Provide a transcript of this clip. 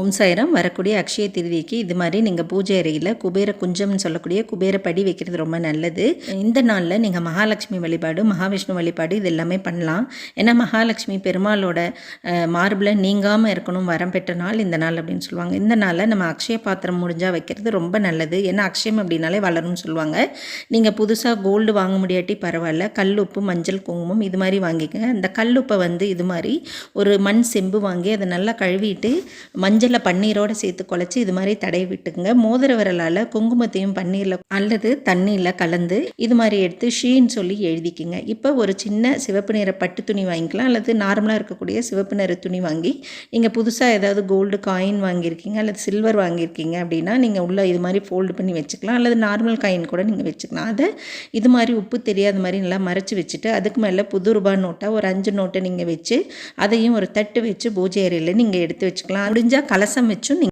ஓம் சாயிரம். வரக்கூடிய அக்ஷய திருதிக்கு இது மாதிரி நீங்கள் பூஜை அறையில் குபேர குஞ்சம்னு சொல்லக்கூடிய குபேர படி வைக்கிறது ரொம்ப நல்லது. இந்த நாளில் நீங்கள் மகாலட்சுமி வழிபாடு மகாவிஷ்ணு வழிபாடு இது எல்லாமே பண்ணலாம். ஏன்னா மகாலட்சுமி பெருமாளோட மார்பில் நீங்காமல் இருக்கணும் வரம் பெற்ற நாள் இந்த நாள் அப்படின்னு சொல்லுவாங்க. இந்த நாளில் நம்ம அக்ஷய பாத்திரம் முடிஞ்சால் வைக்கிறது ரொம்ப நல்லது. ஏன்னா அக்ஷயம் அப்படின்னாலே வளரும்னு சொல்லுவாங்க. நீங்கள் புதுசாக கோல்டு வாங்க முடியாட்டி பரவாயில்ல. கல் உப்பு மஞ்சள் குங்குமம் இது மாதிரி வாங்கிக்கோங்க. கல் உப்பை வந்து இது மாதிரி ஒரு மண் செம்பு வாங்கி அதை நல்லா கழுவிட்டு மஞ்சள் மஞ்சளில் பன்னீரோடு சேர்த்து குழச்சி இது மாதிரி தடவி விட்டுக்குங்க. மோதிர விரலால் குங்குமத்தையும் பன்னீரில் அல்லது தண்ணியில் கலந்து இது மாதிரி எடுத்து ஷீன்னு சொல்லி எழுதிக்கிங்க. இப்போ ஒரு சின்ன சிவப்பு நிற பட்டு துணி வாங்கிக்கலாம். அல்லது நார்மலாக இருக்கக்கூடிய சிவப்பு நிற துணி வாங்கி நீங்கள் புதுசாக ஏதாவது கோல்டு காயின் வாங்கியிருக்கீங்க. அல்லது சில்வர் வாங்கியிருக்கீங்க அப்படின்னா நீங்கள் உள்ளே இது மாதிரி ஃபோல்டு பண்ணி வச்சுக்கலாம். அல்லது நார்மல் காயின் கூட நீங்கள் வச்சுக்கலாம். அதை இது மாதிரி உப்பு தெரியாத மாதிரி நல்லா மறைச்சி வச்சுட்டு அதுக்கு மேலே புது ரூபா நோட்டாக ஒரு அஞ்சு நோட்டை நீங்கள் வச்சு அதையும் ஒரு தட்டு வச்சு பூஜை அறையில் நீங்கள் எடுத்து வச்சுக்கலாம். முடிஞ்சால் கலசம் வச்சும் நீங்கள்